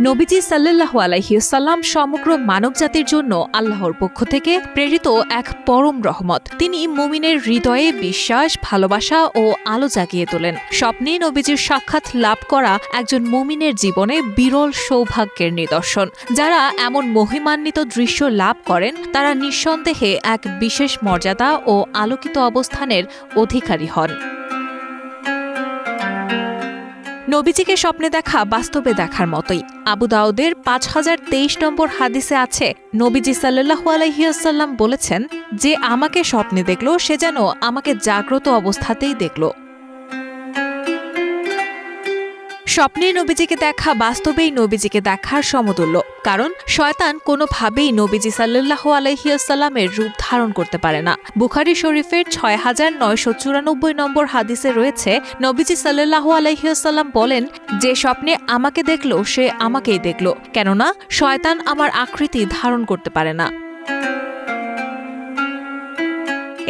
নবীজি সাল্লাহ আলাইসাল্লাম সমগ্র মানবজাতির জন্য আল্লাহর পক্ষ থেকে প্রেরিত এক পরম রহমত। তিনি মুমিনের হৃদয়ে বিশ্বাস, ভালোবাসা ও আলো জাগিয়ে তোলেন। স্বপ্নে নবীজির সাক্ষাৎ লাভ করা একজন মুমিনের জীবনে বিরল সৌভাগ্যের নিদর্শন। যারা এমন মহিমান্বিত দৃশ্য লাভ করেন, তারা নিঃসন্দেহে এক বিশেষ মর্যাদা ও আলোকিত অবস্থানের অধিকারী হন। নবীজিকে স্বপ্নে দেখা বাস্তবে দেখার মতোই। আবু দাউদের পাঁচ হাজার তেইশ নম্বর হাদিসে আছে, নবীজি সাল্লু আলহিয়াসাল্লাম বলেছেন, যে আমাকে স্বপ্নে দেখল, সে যেন আমাকে জাগ্রত অবস্থাতেই দেখল। স্বপ্নে নবীজিকে দেখা, বাস্তবেই নবীজিকে দেখার সমতুল্য। কারণ শয়তান কোনোভাবেই নবীজি সাল্লাহ আলহিয়াসাল্লামের রূপ ধারণ করতে পারে না। বুখারি শরীফের ছয় হাজার নয়শো চুরানব্বই নম্বর হাদিসে রয়েছে, নবীজি সাল্লাহ আলহিয়াসাল্লাম বলেন, যে স্বপ্নে আমাকে দেখল, সে আমাকেই দেখল। কেননা, শয়তান আমার আকৃতি ধারণ করতে পারে না।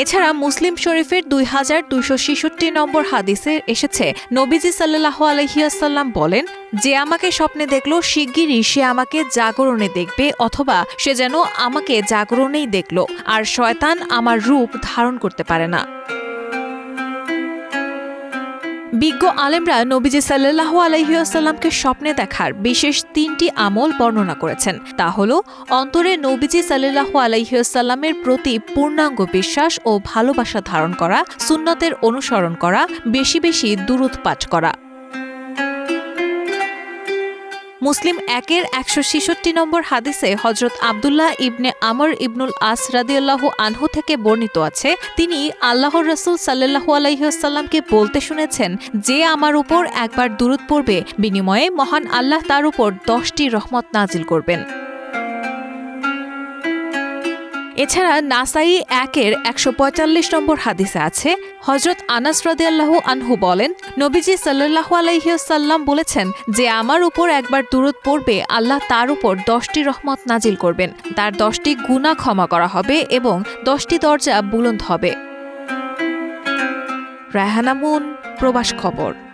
এছাড়া মুসলিম শরীফের দুই হাজার দুইশো ছেষট্টি নম্বর হাদিসে এসেছে, নবীজি সাল্লাহ আলহিয়াসাল্লাম বলেন, যে আমাকে স্বপ্নে দেখল, শিগগিরই সে আমাকে জাগরণে দেখবে অথবা সে যেন আমাকে জাগরণেই দেখল, আর শয়তান আমার রূপ ধারণ করতে পারে না। বিজ্ঞ আলেমরা নবীজি সাল্লাহ আলহিউসাল্লামকে স্বপ্নে দেখার বিশেষ তিনটি আমল বর্ণনা করেছেন। তা হল, অন্তরে নবীজি সাল্লাহ আলহিউসাল্লামের প্রতি পূর্ণাঙ্গ বিশ্বাস ও ভালোবাসা ধারণ করা, সুন্নতের অনুসরণ করা, বেশি বেশি দূরত পাঠ করা। মুসলিম একের একশো ছেষট্টি নম্বর হাদিসে হজরত আবদুল্লাহ ইবনে আমর ইবনুল আস রাদিয়াল্লাহ আনহু থেকে বর্ণিত আছে, তিনি আল্লাহর রসুল সাল্লাহু আলাইসাল্লামকে বলতে শুনেছেন, যে আমার উপর একবার দূরত পড়বে, বিনিময়ে মহান আল্লাহ তার উপর দশটি রহমত নাজিল করবেন। এছাড়া নাসাই একের একশো পঁয়তাল্লিশ নম্বর হাদিসে আছে হজরত আনাস রদিয়াল্লাহ আনহু বলেন, নবীজি সাল্লাহ আলাইসাল্লাম বলেছেন যে আমার উপর একবার দূরত পড়বে, আল্লাহ তার উপর দশটি রহমত নাজিল করবেন। তার দশটি গুণা ক্ষমা করা হবে এবং দশটি দরজা বুলন্দ হবে। রায়হানামুন প্রবাস খবর।